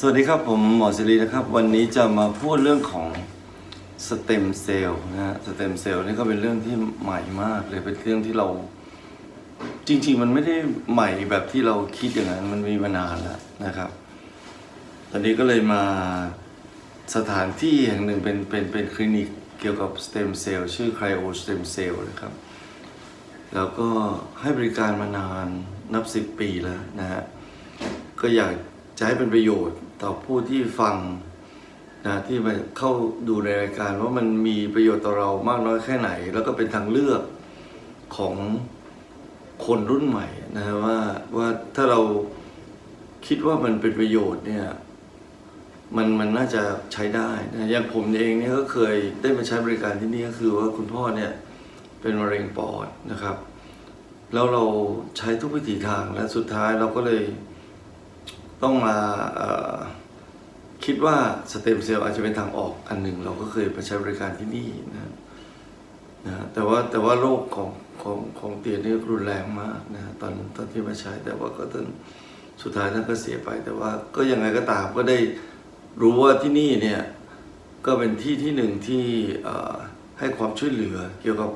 สวัสดีครับผมหมอศิรินะครับ วันนี้จะมาพูดเรื่องของสเต็มเซลล์นะฮะสเต็มเซลล์นี่ก็เป็นเรื่องที่ใหม่มากเลยเป็นเรื่องที่เรา จริง ๆ มันไม่ได้ใหม่แบบที่เราคิดอย่างนั้น มันมีมานานแล้วนะครับ ตอนนี้ก็เลยมาสถานที่แห่งหนึ่งเป็นเป็นเป็นคลินิกเกี่ยวกับสเต็มเซลล์ชื่อ Cryo Stem Cell นะครับ แล้วก็ให้บริการมานานนับสิบปีแล้วนะฮะก็อยาก จะให้เป็นประโยชน์ต่อผู้ที่ฟังนะที่มาเข้าดูในรายการว่ามันมีประโยชน์ต่อเรามากน้อยแค่ไหน แล้วก็เป็นทางเลือกของคนรุ่นใหม่นะว่าว่าถ้าเราคิดว่ามันเป็นประโยชน์เนี่ยมันมันน่าจะใช้ได้นะอย่างผมเองเนี่ยก็เคยได้มาใช้บริการที่นี่ก็คือว่าคุณพ่อเนี่ยเป็นมะเร็งปอดนะครับ แล้วเราใช้ทุกวิถีทางและสุดท้ายเราก็เลย ต้องมาคิดว่าสเต็มเซลล์อาจจะเป็นทางออกอันหนึ่ง เราก็เคยไปใช้บริการที่นี่นะนะแต่ว่าแต่ว่าโรคของของของเตียนี่รุนแรงมากนะตอนตอนที่มาใช้แต่ว่าก็ตอนสุดท้ายท่านก็เสียไป แต่ว่าก็ยังไงก็ตามก็ได้รู้ว่าที่นี่เนี่ยก็เป็นที่ที่หนึ่งที่ให้ความช่วยเหลือเกี่ยวกับ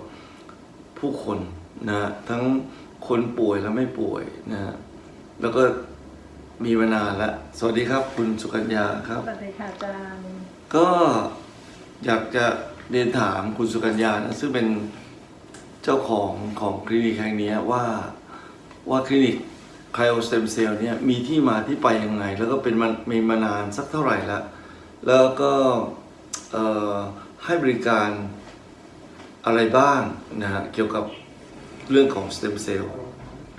ผู้คนนะทั้งคนป่วยและไม่ป่วยนะแล้วก็ มีมานานแล้วสวัสดีครับ คุณสุกัญญาครับ สวัสดีค่ะอาจารย์ก็อยากจะเรียนถามคุณสุกัญญานะซึ่งเป็นเจ้าของของคลินิกแห่งนี้ว่าว่าคลินิกไคโอสเต็มเซลเนี่ยมีที่มาที่ไปยังไง แล้วก็เป็นมันมีมานานสักเท่าไหร่แล้วแล้วก็เอ่อให้บริการอะไรบ้างนะฮะเกี่ยวกับเรื่องของสเต็มเซลล์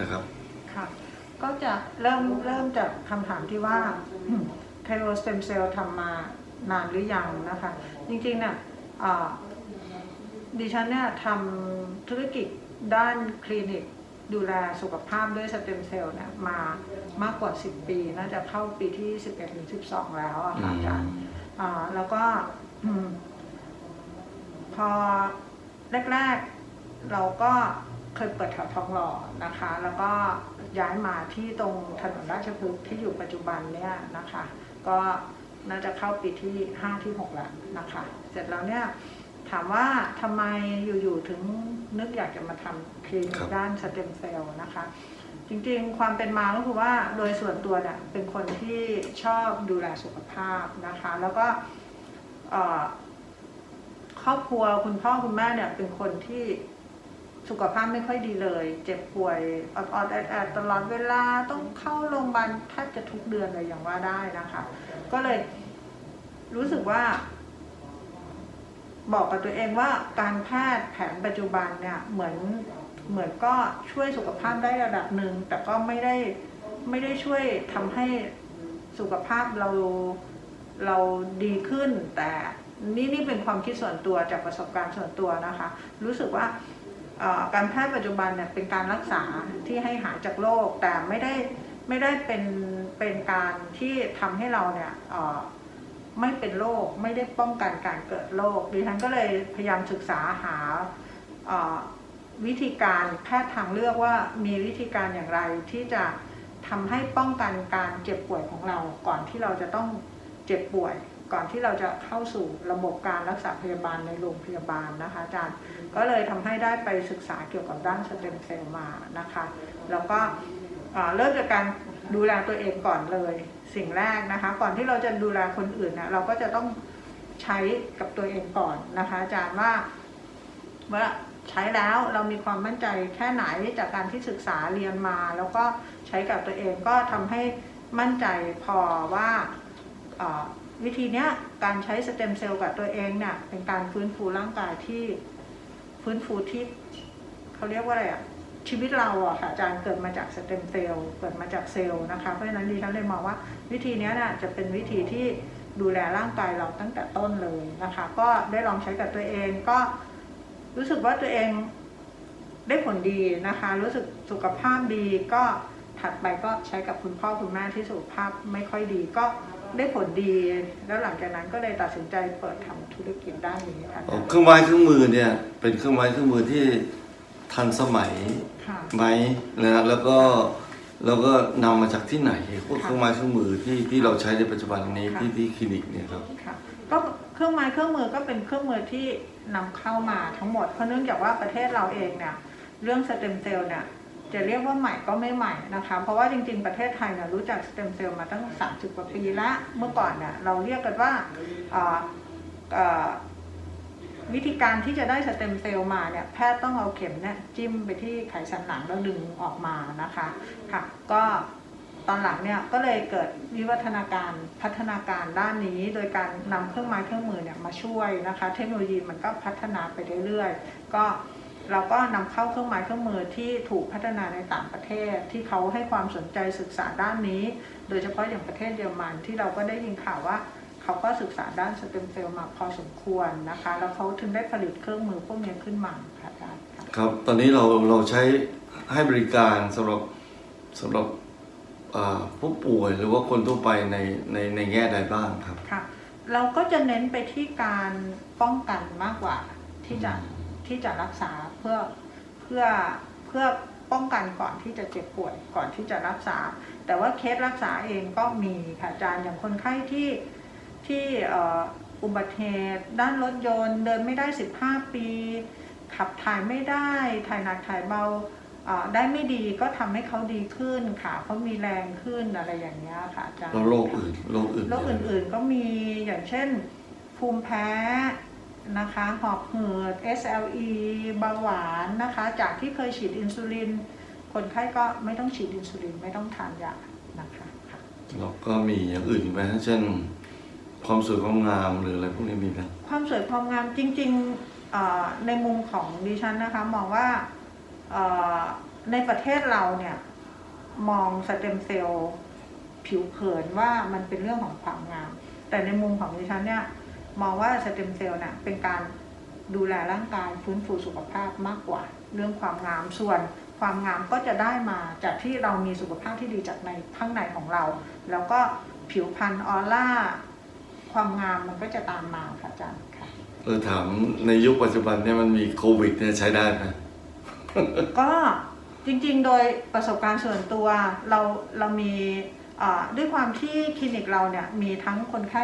นะครับค่ะ ก็จะเริ่มเริ่มจากคำถามที่ว่าไคโรสเต็มเซลล์ทำมานานหรือยังนะคะ จริงๆเนี่ยอ่าดิฉันเนี่ยทำธุรกิจด้านคลินิกดูแลสุขภาพด้วยสเต็มเซลล์เนี่ยมามากกว่า 10 ปี น่าจะเข้าปีที่ 11หรือ12 แล้วอะค่ะอาจารย์อ่าแล้วก็อืมพอแรก ๆ เราก็เคยเปิดแถวทองหล่อนะคะ แล้วก็ ย้ายมาที่ตรงถนนราชพฤกษ์ที่อยู่ปัจจุบันเนี่ยนะคะ ก็น่าจะเข้าปีที่ห้าที่หกแล้วนะคะ เสร็จแล้วเนี่ยถามว่าทำไมอยู่ๆถึงนึกอยากจะมาทำคลินิกด้านสเต็มเซลล์นะคะ จริงๆความเป็นมาก็คือว่าโดยส่วนตัวเนี่ยเป็นคนที่ชอบดูแลสุขภาพนะคะ แล้วก็ครอบครัวคุณพ่อคุณแม่เนี่ยเป็นคนที่ สุขภาพไม่ค่อยดีเลย เจ็บป่วยออดๆแอดตลอดเวลาต้องเข้าโรงพยาบาลแทบจะทุกเดือนเลยอย่างว่าได้นะคะ ก็เลยรู้สึกว่า บอกกับตัวเองว่าการแพทย์แผนปัจจุบันเนี่ยเหมือนเหมือนก็ช่วยสุขภาพได้ระดับหนึ่งแต่ก็ไม่ได้ไม่ได้ช่วยทำให้สุขภาพเราเราดีขึ้น แต่นี่นี่เป็นความคิดส่วนตัวจากประสบการณ์ส่วนตัวนะคะ รู้สึกว่า การแพทย์ปัจจุบันเนี่ยเป็นการรักษาที่ให้หายจากโรคแต่ไม่ได้ไม่ได้เป็นเป็นการที่ทำให้เราเนี่ยไม่เป็นโรคไม่ได้ป้องกันการเกิดโรคดิฉันก็เลยพยายามศึกษาหาวิธีการแพทย์ทางเลือกว่ามีวิธีการอย่างไรที่จะทำให้ป้องกันการเจ็บป่วยของเราก่อนที่เราจะต้องเจ็บป่วย ก่อนที่เราจะเข้าสู่ระบบการรักษาพยาบาลในโรงพยาบาลนะคะอาจารย์ก็เลยทำให้ได้ไปศึกษาเกี่ยวกับด้านสเต็มเซลล์มานะคะ แล้วก็เริ่มจากการดูแลตัวเองก่อนเลยสิ่งแรกนะคะ ก่อนที่เราจะดูแลคนอื่นนะเราก็จะต้องใช้กับตัวเองก่อนนะคะ อาจารย์ว่าว่าใช้แล้วเรามีความมั่นใจแค่ไหนจากการที่ศึกษาเรียนมา แล้วก็ใช้กับตัวเองก็ทำให้มั่นใจพอว่า วิธีเนี้ยการใช้สเต็มเซลล์กับตัวเองเนี่ยเป็นการฟื้นฟูร่างกายที่ฟื้นฟูที่เขาเรียกว่าอะไรอะชีวิตเราอะค่ะอาจารย์เกิดมาจากสเต็มเซลล์เกิดมาจากเซลล์นะคะเพราะฉะนั้นดิฉันเลยมองว่าวิธีนี้น่ะจะเป็นวิธีที่ดูแลร่างกายเราตั้งแต่ต้นเลยนะคะ ก็ได้ลองใช้กับตัวเองก็รู้สึกว่าตัวเองได้ผลดีนะคะ รู้สึกสุขภาพดีก็ถัดไปก็ใช้กับคุณพ่อคุณแม่ที่สุขภาพไม่ค่อยดีก็ ได้ผลดี แล้วหลังจากนั้นก็เลยตัดสินใจเปิดทำธุรกิจด้านนี้ค่ะเครื่องไม้เครื่องมือเนี่ยเป็นเครื่องไม้เครื่องมือที่ทันสมัยค่ะ ไหมนะฮะแล้วก็แล้วก็นำมาจากที่ไหนพวกเครื่องไม้เครื่องมือที่ที่เราใช้ในปัจจุบันนี้ค่ะ ที่ที่คลินิกเนี่ยครับ ค่ะก็เครื่องไม้เครื่องมือก็เป็นเครื่องมือที่นำเข้ามาทั้งหมด เพราะเนื่องจากว่าประเทศเราเองเนี่ยเรื่องสเต็มเซลล์เนี่ย จะเรียกว่าใหม่ก็ไม่ใหม่นะคะ เพราะว่าจริงๆ ประเทศไทยเนี่ยรู้จักสเต็มเซลล์มาตั้ง 30 กว่าปีละ เมื่อก่อนเนี่ยเราเรียกกันว่าวิธีการที่จะได้สเต็มเซลล์มาเนี่ยแพทย์ต้องเอาเข็มเนี่ยจิ้มไปที่ไขสันหลังแล้วดึงออกมานะคะค่ะก็ตอนหลังเนี่ยก็เลยเกิดวิวัฒนาการพัฒนาการด้านนี้ โดยการนำเครื่องไม้เครื่องมือเนี่ยมาช่วยนะคะ เทคโนโลยีมันก็พัฒนาไปเรื่อยๆ ก็ เราก็นำเข้าเครื่องไม้เครื่องมือที่ถูกพัฒนาในต่างประเทศ ที่เขาให้ความสนใจศึกษาด้านนี้ โดยเฉพาะอย่างประเทศเยอรมันที่เราก็ได้ยินข่าวว่าเขาก็ศึกษาด้านสเต็มเซลล์มาพอสมควรนะคะ แล้วเขาถึงได้ผลิตเครื่องมือพวกนี้ขึ้นมาค่ะอาจารย์ค่ะครับ ตอนนี้เราเราใช้ให้บริการสำหรับสำหรับเอ่อผู้ป่วยหรือว่าคนทั่วไปในในในแง่ใดบ้างครับ ค่ะ เราก็จะเน้นไปที่การป้องกันมากกว่าที่จะที่จะรักษา เพื่อเพื่อเพื่อป้องกันก่อนที่จะเจ็บป่วยก่อนที่จะรักษา แต่ว่าเคสรักษาเองก็มีค่ะอาจารย์อย่างคนไข้ที่ที่เอ่ออุบัติเหตุด้านรถยนต์ เดินไม่ได้ 15 ปี ขับถ่ายไม่ได้ถ่ายหนักถ่ายเบาเอ่อได้ไม่ดีก็ทำให้เขาดีขึ้นขาเขามีแรงขึ้นอะไรอย่างเงี้ยค่ะอาจารย์แล้วโรคอื่นโรคอื่นโรคอื่นๆก็มีอย่างเช่น ภูมิแพ้ นะคะหอบหืด SLE เบาหวานนะคะ จากที่เคยฉีดอินซูลิน คนไข้ก็ไม่ต้องฉีดอินซูลินไม่ต้องทานยานะคะค่ะแล้วก็มีอย่างอื่นอีกไหมฮะเช่น ความสวยความงามหรืออะไรพวกนี้มีไหมความสวยความงามจริงๆเอ่อในมุมของดิฉันนะคะมองว่าเอ่อในประเทศเราเนี่ยมองสเต็มเซลล์ผิวเผินว่ามันเป็นเรื่องของความงาม แต่ในมุมของดิฉันเนี่ย มองว่าสเต็มเซลล์เนี่ยเป็นการดูแลร่างกายฟื้นฟูสุขภาพมากกว่า เรื่องความงามส่วนความงามก็จะได้มาจากที่เรามีสุขภาพที่ดีจากในข้างในของเรา แล้วก็ผิวพรรณออร่า ความงามมันก็จะตามมาค่ะอาจารย์ค่ะเออถามในยุคปัจจุบันเนี่ยมันมีโควิดเนี่ยใช้ได้ไหมก็จริงๆ โดยประสบการณ์ส่วนตัวเราเรามีเอ่อ ด้วยความที่คลินิกเราเนี่ยมีทั้งคนไข้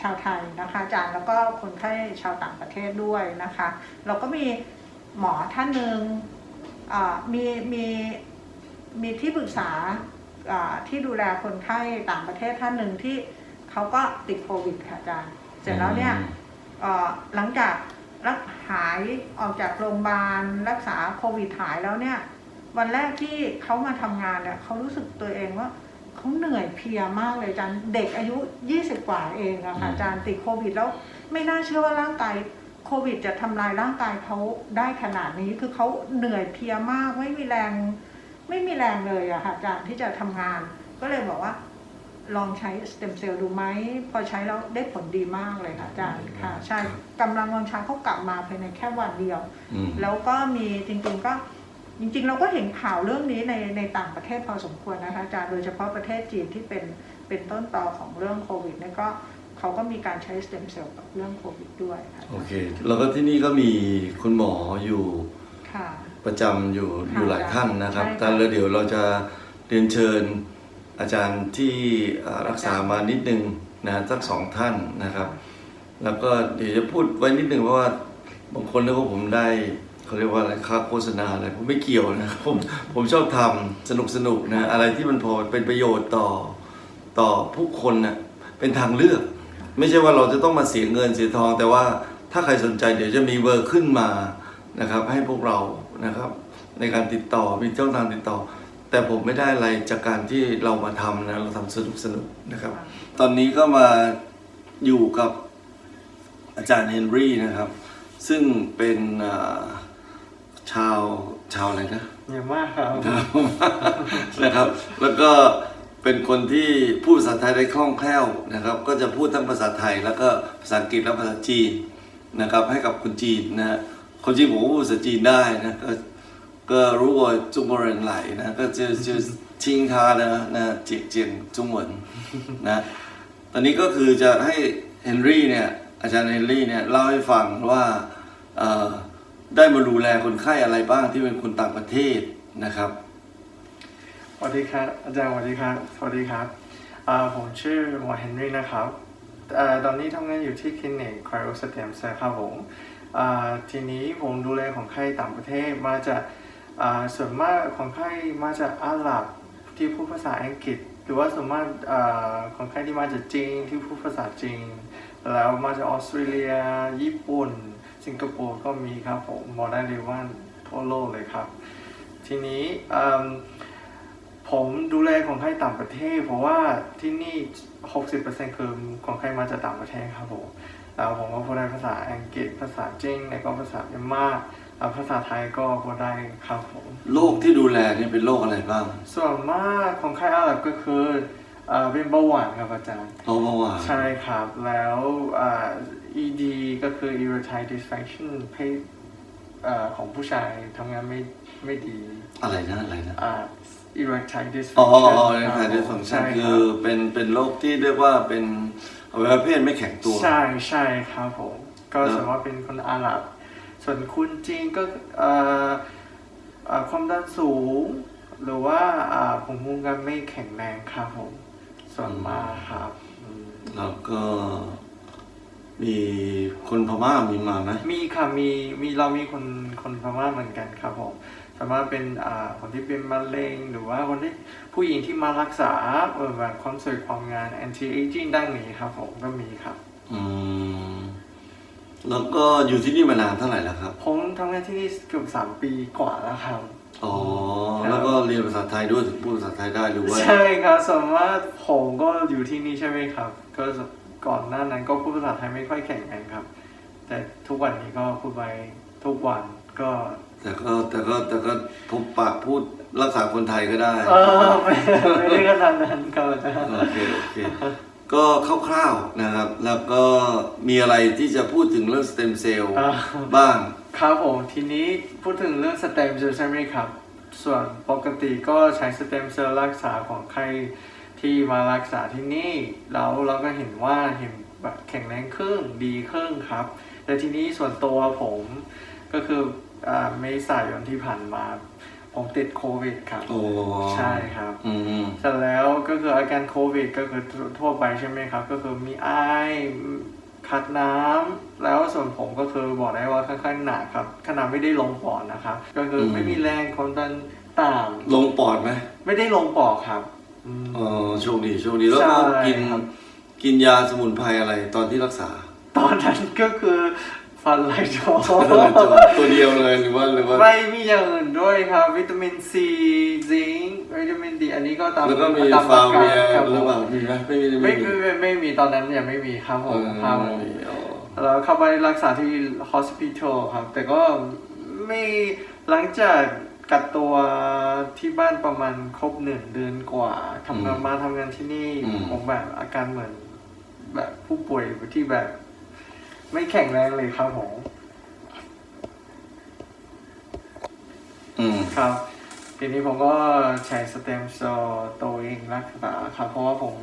ชาวไทยนะคะอาจารย์แล้วก็คนไข้ชาวต่างประเทศด้วยนะคะ เราก็มีหมอท่านหนึ่งเอ่อมีมีมีที่ปรึกษาเอ่อที่ดูแลคนไข้ต่างประเทศท่านหนึ่งที่เขาก็ติดโควิดค่ะอาจารย์ เสร็จแล้วเนี่ยเอ่อหลังจากรักหายออกจากโรงพยาบาลรักษาโควิดหายแล้วเนี่ย วันแรกที่เขามาทำงานเนี่ยเขารู้สึกตัวเองว่า เขาเหนื่อยเพลียมากเลยอาจารย์เด็กอายุ 20 กว่าเองอะค่ะอืมอาจารย์ติดโควิดแล้วไม่น่าเชื่อว่าร่างกายโควิดจะทำลายร่างกายเขาได้ขนาดนี้คือเขาเหนื่อยเพลียมากไม่มีแรง ไม่มีแรงเลยอะค่ะอาจารย์ที่จะทำงาน ก็เลยบอกว่า ลองใช้สเต็มเซลล์ดูไหมพอใช้แล้วได้ผลดีมากเลยค่ะอาจารย์ค่ะ ใช่กำลังวังชาเขากลับมาภายในแค่วันเดียวอืมแล้วก็มีจริงๆก็ จริงๆ เราก็เห็นข่าวเรื่องนี้ในในต่างประเทศพอสมควรนะคะอาจารย์โดยเฉพาะประเทศจีนที่เป็นเป็นต้นตอของเรื่องโควิดเนี่ยก็เขาก็มีการใช้สเต็มเซลล์กับเรื่องโควิดด้วยค่ะโอเค แล้วก็ที่นี่ก็มีคุณหมออยู่ค่ะประจำอยู่ค่ะอยู่หลายท่านนะครับใช่ค่ะแต่แล้วเดี๋ยวเราจะเรียนเชิญอาจารย์ที่เอ่อรักษามานิดนึงนะสักสองท่านนะครับ แล้วก็เดี๋ยวจะพูดไว้นิดนึงเพราะว่าบางคนเรียกว่าผมได้ เขาเรียกว่าอะไรค่าโฆษณาอะไรผมไม่เกี่ยวนะผมผมชอบทำสนุกสนุกนะอะไรที่มันพอเป็นประโยชน์ต่อต่อผู้คนนะเป็นทางเลือก ไม่ใช่ว่าเราจะต้องมาเสียเงินเสียทอง แต่ว่าถ้าใครสนใจเดี๋ยวจะมีเบอร์ขึ้นมานะครับ ให้พวกเรานะครับ ในการติดต่อมีช่องทางติดต่อ แต่ผมไม่ได้อะไรจากการที่เรามาทำนะเราทำสนุกสนุกนะครับ ตอนนี้ก็มาอยู่กับอาจารย์เฮนรี่นะครับ ซึ่งเป็นอ่อ ชาวชาวอะไรนะ อย่ามากครับ นะครับ แล้วก็เป็นคนที่พูดภาษาไทยได้คล่องแคล่วนะครับ ก็จะพูดทั้งภาษาไทย แล้วก็ภาษาอังกฤษและภาษาจีนนะครับ ให้กับคนจีนนะฮะคนจีนผมก็พูดภาษาจีนได้นะก็ก็รู้ว่า中国人来นะก็จะจะ听他的นะเจียงเจียง中文นะ ตอนนี้ก็คือจะให้เฮนรี่เนี่ยอาจารย์เฮนรี่เนี่ยเล่าให้ฟังว่าเอ่อ ได้มาดูแลคนไข้อะไรบ้างที่เป็นคนต่างประเทศนะครับสวัสดีครับอาจารย์สวัสดีครับสวัสดีครับอ่าผมชื่อหมอเฮนรี่นะครับอ่าตอนนี้ทำงานอยู่ที่คลินิกค r โอสเตมเซลครับผมอ่าทีนี้ผมดูแลของไข้ต่างประเทศมาจากอ่าส่วนมากของไข้มาจากอาหรับที่พูดภาษาอังกฤษ หรือว่าส่วนมากอ่าของไข้ที่มาจากจีนที่พูดภาษาจีน แล้วมาจากออสเตรเลีย ญี่ปุ่น สิงคโปร์ก็มีครับผมบอกได้เลยว่าทั่วโลกเลยครับ ทีนี้อืมผมดูแลคนไข้ต่างประเทศ เพราะว่าที่นี่ 60%คือคนไข้มาจากต่างประเทศครับผมแล้วผมก็พูดได้ภาษาอังกฤษภาษาจีนแล้วก็ภาษาเมียนมาแล้วภาษาไทยก็พูดได้ครับผมโรคที่ดูแลเนี่ยเป็นโรคอะไรบ้าง ส่วนมากคนไข้อาหรับก็คือเอ่อเป็นเบาหวานครับอาจารย์เพราะว่าใช่ครับแล้วอ่า ED ก็คือ erectile dysfunction เพศอ่าของผู้ชายทำงานไม่ไม่ดี อะไรนะอะไรนะอ่า erectile อ๋อ dysfunction อ๋อในครับทางดิฟังชัใช่นรับคือเป็นเป็นโรคที่เรียกว่าเป็นอวัยวะเพศไม่แข็งตัว ใช่ใช่ครับผม ก็แล้วสมมติว่าเป็นคนอาหรับ ส่วนคุณจีนก็เอ่อเอ่อความดันสูง หรือว่าอ่าภูมิคุ้มกันไม่แข็งแรงครับผม ส่วนมากครับอืมแล้วก็ มีคนพม่ามีมาไหมมีค่ะมีมีเรามีคนคนพม่าเหมือนกันครับผมสามารถเป็นอ่าคนที่เป็นมะเร็งหรือว่าคนที่ผู้หญิงที่มารักษาเออแบบความสวยความงาม anti aging ด้านนี้ครับผมก็มีครับอืมแล้วก็อยู่ที่นี่มานานเท่าไหร่แล้วครับผมทำงานที่นี่เกือบสามปีกว่าแล้วครับอ๋อแล้วก็เรียนภาษาไทยด้วยถึงพูดภาษาไทยได้หรือว่าใช่ครับสามารถผมก็อยู่ที่นี่ใช่ไหมครับ ก็ ก่อนหน้านั้นก็พูดภาษาไทยไม่ค่อยแข็งแรงครับ แต่ทุกวันนี้ก็พูดไปทุกวันก็แต่ก็แต่ก็แต่ก็พบปะพูดรักษาคนไทยก็ได้เออไม่ไม่ได้ขนาดนั้นครับอาจารย์โอเคโอเคก็คร่าวๆนะครับ แล้วก็มีอะไรที่จะพูดถึงเรื่องสเต็มเซลล์อ่าบ้าง ครับผมทีนี้พูดถึงเรื่องสเต็มเซลล์ใช่ไหมครับ ส่วนปกติก็ใช้สเต็มเซลล์รักษาของใคร ที่มารักษาที่นี่แล้วเราก็เห็นว่าเห็นแบบแข็งแรงขึ้นดีขึ้นครับ แต่ทีนี้ส่วนตัวผมก็คืออ่าเมษายนที่ผ่านมา ผมติดโควิดครับโอ้ใช่ครับ อืม เสร็จแล้วก็คืออาการโควิดก็คือทั่วไปใช่ไหมครับ ก็คือมีไอคัดน้ำแล้วส่วนผมก็คือบอกได้ว่าค่อนข้างหนักครับขนาดไม่ได้ลงปอดนะครับ ก็คือไม่มีแรงความดันต่างลงปอดไหมไม่ได้ลงปอดครับ อืมอ๋อโชคดีโชคดีแล้วก็ใช่กินครับ กินยาสมุนไพรอะไรตอนที่รักษาตอนนั้นก็คือฟันไหลจอตัวเดียวเลยหรือว่าหรือว่า ไม่มีอย่างอื่นด้วยครับ วิตามินซีซิงค์วิตามินดีอันนี้ก็ตามแล้วก็มีตามฟาเวียครับหรือเปล่ามีไหมไม่มีไม่มีไม่ไม่มีตอนนั้นยังไม่มีครับผเอมอครับไม่มีอ๋อ แล้วเข้าไปรักษาที่ hospital ครับ แต่ก็ไม่หลังจาก กักตัวที่บ้านประมาณครบหนึ่งเดือนกว่าทำงานมาทำงานที่นี่ผมแบบอาการเหมือน แบบผู้ป่วยที่แบบ ไม่แข็งแรงเลยครับผมอืม ครับทีนี้ผมก็ใช้สเต็มเซลล์ตัวเองรักษาครับ เพราะว่าผม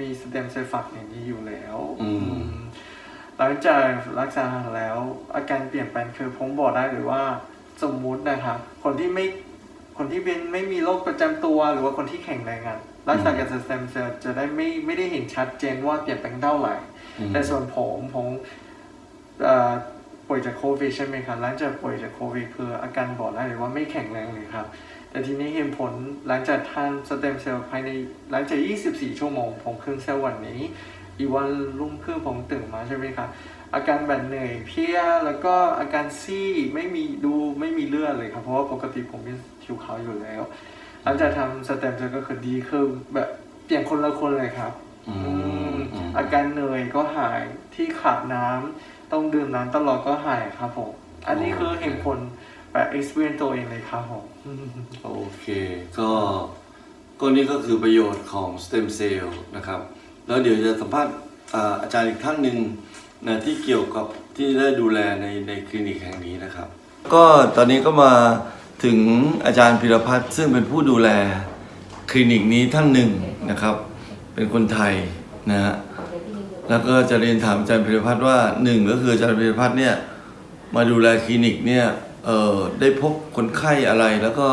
มีสเต็มเซลล์ฝักอย่างนี้อยู่แล้วอืม อืมหลังจากรักษาแล้วอาการเปลี่ยนแปลงคือผมบอกได้เลยว่า สมมุตินะครับคนที่ไม่คนที่เป็นไม่มีโรคประจำตัว หรือว่าคนที่แข็งแรงอะรักษากับสเต็มเซลล์จะได้ไม่ไม่ได้เห็นชัดเจนว่าเปลี่ยนแปลงเท่าไหร่อืมแต่ส่วนผมผมเอ่อป่วยจากโควิดใช่ไหมครับหลังจากป่วยจากโควิดคืออาการบอกได้เลยว่าไม่แข็งแรงเลยครับ แต่ทีนี้เห็นผลหลังจากทานสเต็มเซลล์ภายในหลังจาก 24 ชั่วโมง ผมขึ้นเซลล์วันนี้ อีกวันรุ่งขึ้นผมตื่นมาใช่ไหมครับ อาการแบบเหนื่อยเพลียแล้วก็อาการซีดไม่มีดูไม่มีเลือดเลยครับ เพราะว่าปกติผมเป็นผิวขาวอยู่แล้วหลังจากทำสเต็มเซลล์ก็คือดีขึ้นแบบเปลี่ยนคนละคนเลยครับอือืมมอืมอาการเหนื่อยก็หายที่ขาดน้ำต้องดื่มน้ำตลอดก็หายครับผมอันนี้คือเห็นผลแบบ experience ตัวเองเลยครับผมโอเค ก็ก็นี่ก็คือประโยชน์ของสเต็มเซลล์นะครับ แล้วเดี๋ยวจะสัมภาษณ์อ่าอาจารย์อีกท่านหนึ่ง นะที่เกี่ยวกับที่ได้ดูแลในในคลินิกแห่งนี้นะครับ ก็ตอนนี้ก็มาถึงอาจารย์พิรพัฒน์ซึ่งเป็นผู้ดูแลคลินิกนี้ท่านหนึ่งนะครับ เป็นคนไทยนะฮะแล้วก็จะเรียนถามอาจารย์พิรพัฒน์ว่าหนึ่งก็คืออาจารย์พิรพัฒน์เนี่ยมาดูแลคลินิกเนี่ยเออได้พบคนไข้อะไรแล้วก็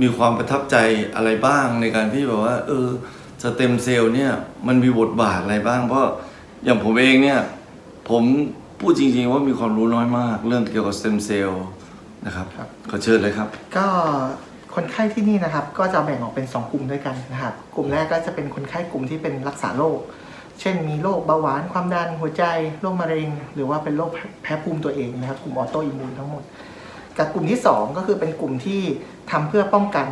มีความประทับใจอะไรบ้างในการที่แบบว่า เออสเต็มเซลล์เนี่ยมันมีบทบาทอะไรบ้าง เพราะอย่างผมเองเนี่ย ผมพูดจริงๆว่ามีความรู้น้อยมาก เรื่องเกี่ยวกับสเต็มเซลล์นะครับครับ ขอเชิญเลยครับ ก็คนไข้ที่นี่นะครับก็จะแบ่งออกเป็น 2 กลุ่มด้วยกันนะครับกลุ่มแรกก็จะเป็นคนไข้กลุ่มที่เป็นรักษาโรคเช่นมีโรคเบาหวานความดันหัวใจโรคมะเร็ง หรือว่าเป็นโรคแพ้ภูมิตัวเองนะครับ กลุ่มออโตอิมมูนทั้งหมด กับกลุ่มที่ 2 ก็คือเป็นกลุ่มที่ทำเพื่อป้องกัน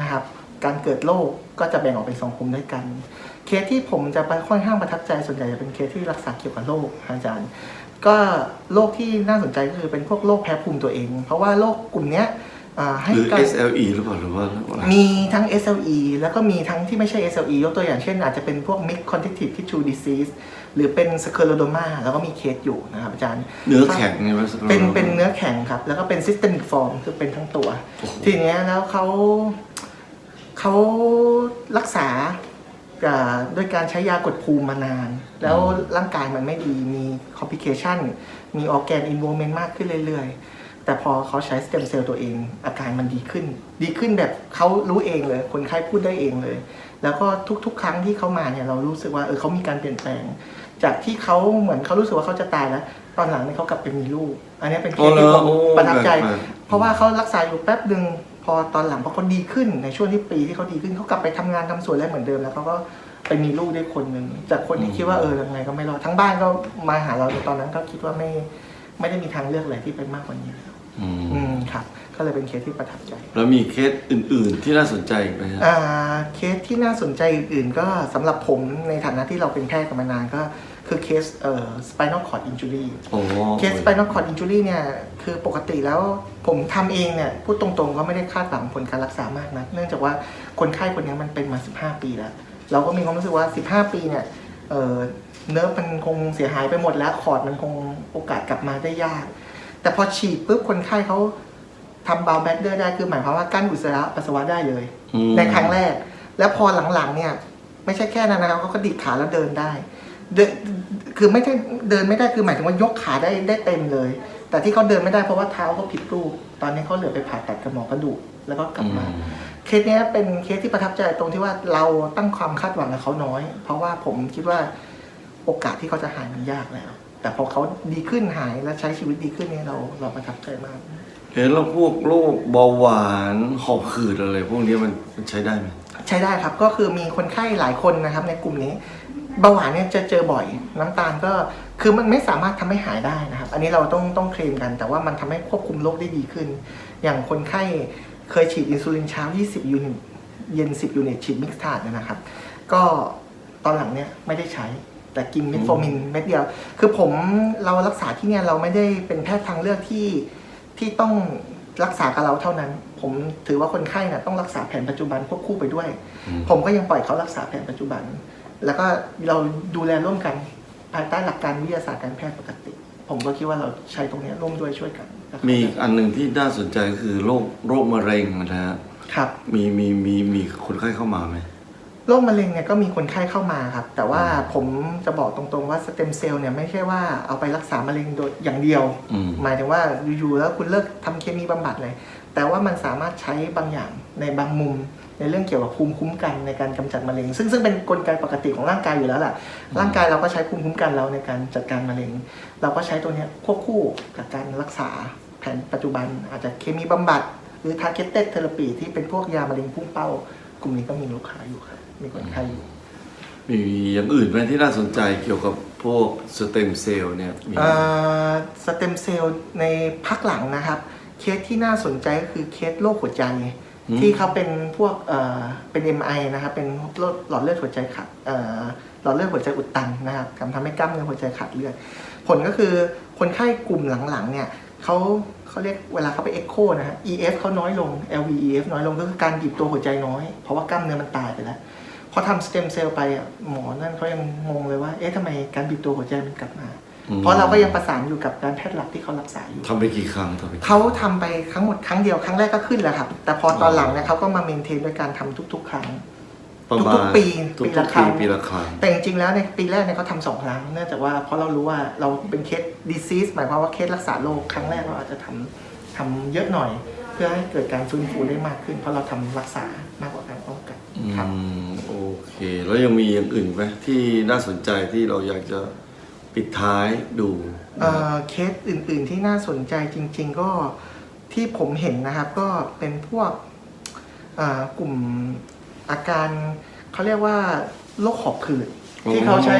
นะครับ การเกิดโรคก็จะแบ่งออกเป็นสองกลุ่มด้วยกัน เคสที่ผมจะไปค่อนข้างประทับใจส่วนใหญ่จะเป็นเคสที่รักษาเกี่ยวกับโรคอาจารย์ ก็โรคที่น่าสนใจก็คือเป็นพวกโรคแพ้ภูมิตัวเอง เพราะว่าโรคกลุ่มเนี้ยอ่าให้หรือการ SLE หรือเปล่าหรือว่าอะไรมีทั้ง SLE แล้วก็มีทั้งที่ไม่ใช่ SLE ยกตัวอย่างเช่น อาจจะเป็นพวก mixed conjunctive tissue disease หรือเป็น scleroderma แล้วก็มีเคสอยู่นะครับอาจารย์ เนื้อแข็งใช่ไหมเป็นเป็นเนื้อแข็งครับ แล้วก็เป็น systemic form คือเป็นทั้งตัวโอ้โหทีเนี้ยแล้วเขาเขารักษาอ่า ด้วยการใช้ยากดภูมิมานาน แล้วร่างกายมันไม่ดีมี complication มี organ involvement มากขึ้นเรื่อยๆ แต่พอเขาใช้สเต็มเซลล์ตัวเอง อาการมันดีขึ้น ดีขึ้นแบบเขารู้เองเลย คนไข้พูดได้เองเลย แล้วก็ทุกๆ ครั้งที่เขามาเนี่ยเรารู้สึกว่าเออเขามีการเปลี่ยนแปลง จากที่เขาเหมือนเขารู้สึกว่าเขาจะตายแล้ว ตอนหลังเนี่ยเขากลับไปมีลูก อันนี้เป็นเคโอ้สเหรที่อผมโอ้ประทับใจแปลกเพราะว่าเขารักษาอยู่แป๊บหนึ่ง พอตอนหลังพอเขาดีขึ้นในช่วงที่ปีที่เขาดีขึ้นเขากลับไปทำงานทำสวนอะไรเหมือนเดิมแล้วเขาก็ไปมีลูกได้คนหนึ่งจากคนที่คิดว่าเออยังไงก็ไม่รอดทั้งบ้านก็มาหาเราในตอนนั้นก็คิดว่าไม่ไม่ได้มีทางเลือกอะไรที่เป็นมากกว่านี้แล้วอืมอืมครับ ก็เลยเป็นเคสที่ประทับใจ แล้วมีเคสอื่น ๆ ที่น่าสนใจอีกไหมฮะอ่าเคสที่น่าสนใจอื่น ๆ ก็สำหรับผมในฐานะที่เราเป็นแพทย์กันมานานก็คือเคสเอ่อ spinal cord injury โอ้เคส spinal cord injury เนี่ยคือปกติแล้ว ผมทำเองเนี่ยพูดตรงๆก็ไม่ได้คาดหวังผลการรักษามากนะเนื่องจากว่าคนไข้คนนี้มันเป็นมา 15 ปีแล้ว เราก็มีความรู้สึกว่า 15 ปีเนี่ยเอ่อเนื้อมันคงเสียหายไปหมดแล้วคอร์ดมันคงโอกาสกลับมาได้ยาก แต่พอฉีดปุ๊บคนไข้เขาทำบาวแบดเดอร์ได้คือหมายความว่ากั้นอุจจาระปัสสาวะได้เลยอืมในครั้งแรก แล้วพอหลังๆเนี่ย ไม่ใช่แค่นั้นนะครับเขาก็ดิดขาแล้วเดินได้เดินคือไม่ใช่เดินไม่ได้คือหมายถึงว่ายกขาได้ได้เต็มเลย แต่ที่เขาเดินไม่ได้เพราะว่าเท้าเขาผิดรูป ตอนนี้เขาเหลือไปผ่าตัดกระหมอกระดูกแล้วก็กลับมา เคสเนี้ยเป็นเคสที่ประทับใจตรงที่ว่าเราตั้งความคาดหวังกับเขาน้อย เพราะว่าผมคิดว่าโอกาสที่เขาจะหายมันยากแล้ว แต่พอเขาดีขึ้นหายและใช้ชีวิตดีขึ้นเนี่ยเราเราประทับใจมาก เห็นแล้วพวกโรคเบาหวานหอบหืดอะไรพวกนี้มันมันใช้ได้ไหม ใช้ได้ครับก็คือมีคนไข้หลายคนนะครับในกลุ่มนี้ เบาหวานเนี่ยจะเจอบ่อย น้ำตาลก็คือมันไม่สามารถทำให้หายได้นะครับ อันนี้เราต้องต้องเคลมกัน แต่ว่ามันทำให้ควบคุมโรคได้ดีขึ้น อย่างคนไข้เคยฉีดอินซูลินเช้า 20 ยูนิตเย็น 10 ยูนิตฉีดมิกซ์ทาร์ดเนยนะครับ ก็ตอนหลังเนี่ยไม่ได้ใช้ แต่กินเมทโฟมินเม็ดเดียว คือผมเรารักษาที่เนี่ยเราไม่ได้เป็นแพทย์ทางเลือกที่ที่ต้องรักษากับเราเท่านั้น ผมถือว่าคนไข้นะต้องรักษาแผนปัจจุบันควบคู่ไปด้วยอืมผมก็ยังปล่อยเขารักษาแผนปัจจุบัน แล้วก็เราดูแลร่วมกันภายใต้หลักการวิทยาศาสตร์การแพทย์ปกติ ผมก็คิดว่าเราใช้ตรงเนี้ยร่วมด้วยช่วยกันนะครับมีอีกอันหนึ่งที่น่าสนใจก็คือโรคโรคมะเร็งนะฮะครับ มีมีมีมีคนไข้เข้ามาไหม โรคมะเร็งเนี่ยก็มีคนไข้เข้ามาครับ แต่ว่าผมจะบอกตรงๆว่าสเต็มเซลล์เนี่ยไม่ใช่ว่าเอาไปรักษามะเร็งโดยอย่างเดียว อืม หมายถึงว่าอยู่ๆแล้วคุณเลิกทำเคมีบำบัดเลย แต่ว่ามันสามารถใช้บางอย่างในบางมุม ในเรื่องเกี่ยวกับภูมิคุ้มกันในการกำจัดมะเร็ง ซึ่งซึ่งเป็นกลไกปกติของร่างกายอยู่แล้วแหละร่างกายเราก็ใช้ภูมิคุ้มกันเราในการจัดการมะเร็ง เราก็ใช้ตัวเนี้ยควบคู่กับการรักษาแผนปัจจุบัน อาจจะเคมีบำบัด หรือ targeted therapy ที่เป็นพวกยามะเร็งพุ่งเป้า กลุ่มนี้ก็มีลูกค้าอยู่ครับมีคนไข้อยู่มีอย่างอื่นไหมที่น่าสนใจเกี่ยวกับพวกสเต็มเซลล์เนี่ยมีสเต็มเซลล์ในพักหลังนะครับ เคสที่น่าสนใจก็คือเคสโรคหัวใจ ที่เขาเป็นพวกเอ่อเป็น MI นะครับเป็นโรคหลอดเลือดหัวใจขาดเอ่อหลอดเลือดหัวใจอุดตันนะครับทำทำให้กล้ามเนื้อหัวใจขาดเลือดผลก็คือคนไข้กลุ่มหลังๆเนี่ยเขาเขาเรียกเวลาเขาไปเอ็กโคนะฮะ EF เขาน้อยลง LVEF น้อยลงก็คือการบีบตัวหัวใจน้อย เพราะว่ากล้ามเนื้อมันตายไปแล้วพอทำสเต็มเซลล์ไปอะหมอนั่นเขายังงงเลยว่า เอ๊ะทำไมการบีบตัวหัวใจมันกลับมา เพราะเราก็ยังประสานอยู่กับการแพทย์หลักที่เขารักษาอยู่ ทำไปกี่ครั้งทำไปกี่เขาทำไปครั้งหมดครั้งเดียวครั้งแรกก็ขึ้นแล้วครับ แต่พอตอนหลังเนี่ยเขาก็มาเมนเทนด้วยการทำทุก ๆ ครั้ง ประมาณทุกๆปีทุกปีๆละครั้ปีง ปีละครั้ง แต่จริงๆแล้วในปีแรกเนี่ยเขาทำสองครั้งเนื่องจากว่าเพราะเรารู้ว่าเราเป็นเคส disease หมายความว่าเคสรักษาโรคครั้งแรกเราอาจจะทำทำเยอะหน่อยพพื่อให้เกิดการฟื้นฟูได้มากขึ้น เพราะเราทำรักษามากกว่าการป้องกันอืครับ มโอเค แล้วยังมีอย่างอื่นไหมที่น่าสนใจที่เราอยากจะ ปิดท้ายดูเอ่อเคสอื่นๆที่น่าสนใจจริง ๆ ก็ที่ผมเห็นนะครับก็เป็นพวกเอ่อกลุ่มอาการเขาเรียกว่าโรคหอบผืดที่เขาใช้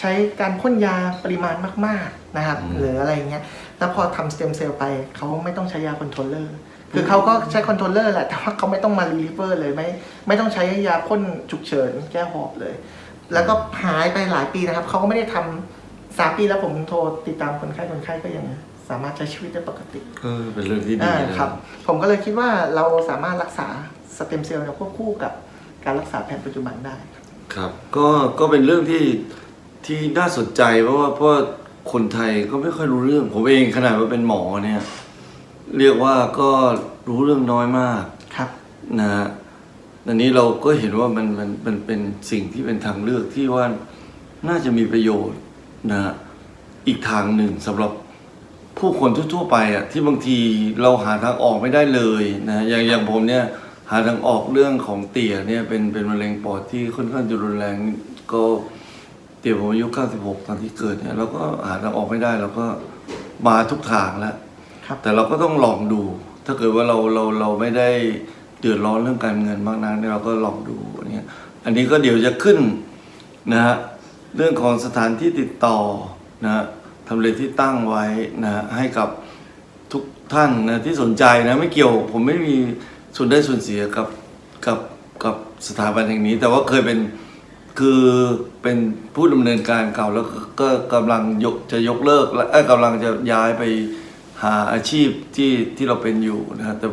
ใช้การพ่นยาปริมาณมาก ๆนะครับ หรืออะไรเงี้ยแล้วพอทำสเต็มเซลล์ไปเขาไม่ต้องใช้ยาคอนโทรลเลอร์ คือเขาก็ใช้คอนโทรลเลอร์แหละ แต่ว่าเขาไม่ต้องมารีลิเวอร์เลยไม่ไม่ต้องใช้ยาพ่นฉุกเฉินแก้หอบเลย แล้วก็หายไปหลายปีนะครับ เขาก็ไม่ได้ทำ สามปีแล้วผมโทรติดตามคนไข้คนไข้ก็ยังสามารถใช้ชีวิตได้ปกติเออเป็นเรื่องที่ดีอ่านะครับผมก็เลยคิดว่าเราสามารถรักษาสเต็มเซลล์เนี่ยควบคู่กับการรักษาแผนปัจจุบันได้ ครับ ก็ก็เป็นเรื่องที่ที่น่าสนใจเพราะว่าเพราะว่าคนไทยก็ไม่ค่อยรู้เรื่อง ผมเองขนาดว่าเป็นหมอเนี่ย เรียกว่าก็รู้เรื่องน้อยมาก ครับ นะฮะอันนี้เราก็เห็นว่ามันมันมันเป็นสิ่งที่เป็นทางเลือกที่ว่าน่าจะมีประโยชน์ นะฮะอีกทางหนึ่งสำหรับผู้คนทั่วๆไปอะที่บางทีเราหาทางออกไม่ได้เลยนะอย่างอย่างผมเนี่ยหาทางออกเรื่องของเตี่ยเนี่ยเป็นเป็นมะเร็งปอดที่ค่อนข้างจะรุนแรงก็เตี่ยผมอายุ 96 ตอนที่เกิดเนี่ยเราก็หาทางออกไม่ได้เราก็มาทุกทางแล้วครับแต่เราก็ต้องลองดู ถ้าเกิดว่าเราเราเราไม่ได้เดือดร้อนเรื่องการเงินมากนักเนี่ยเราก็ลองดูอันเนี้ยอันนี้ก็เดี๋ยวจะขึ้นนะฮะ เรื่องของสถานที่ติดต่อนะฮะทำเลที่ตั้งไว้นะฮะให้กับทุกท่านนะที่สนใจนะไม่เกี่ยว ผมไม่มีส่วนได้ส่วนเสียกับกับกับสถาบันแห่งนี้ แต่ว่าเคยเป็นคือเป็นผู้ดำเนินการเก่าแล้วก็ก็กำลังยกจะยกเลิกและกำลังจะย้ายไปหาอาชีพที่ที่เราเป็นอยู่นะครับแต่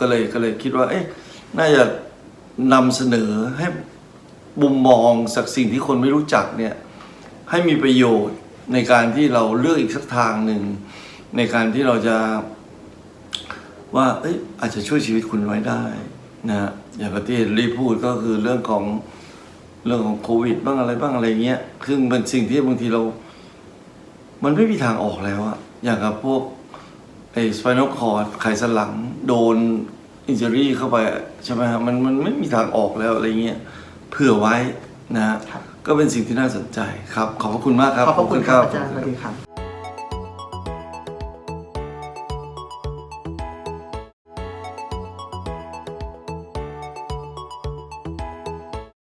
ก็เลยก็เลยคิดว่าเอ๊ะน่าจะนำเสนอให้ มุมมองสักสิ่งที่คนไม่รู้จักเนี่ยให้มีประโยชน์ในการที่เราเลือกอีกสักทางหนึ่ง ในการที่เราจะว่าเอ้ยอาจจะช่วยชีวิตคุณไว้ได้นะฮะอย่างที่รีพูดก็คือเรื่องของเรื่องของโควิด บ้างอะไรบ้างอะไรเงี้ยซึ่งเป็นสิ่งที่บางทีเรา มันไม่มีทางออกแล้วอะอย่างกับพวกไอ้สไปนอลคอร์ดไขสันหลังโดนอินเจอรี่เข้าไปใช่ไหมฮะมันมันไม่มีทางออกแล้วอะไรเงี้ย เผื่อไว้นะฮะครับก็เป็นสิ่งที่น่าสนใจครับ ขอบพระคุณมากครับขอบพระคุณครับอาจารย์สวัสดีครับ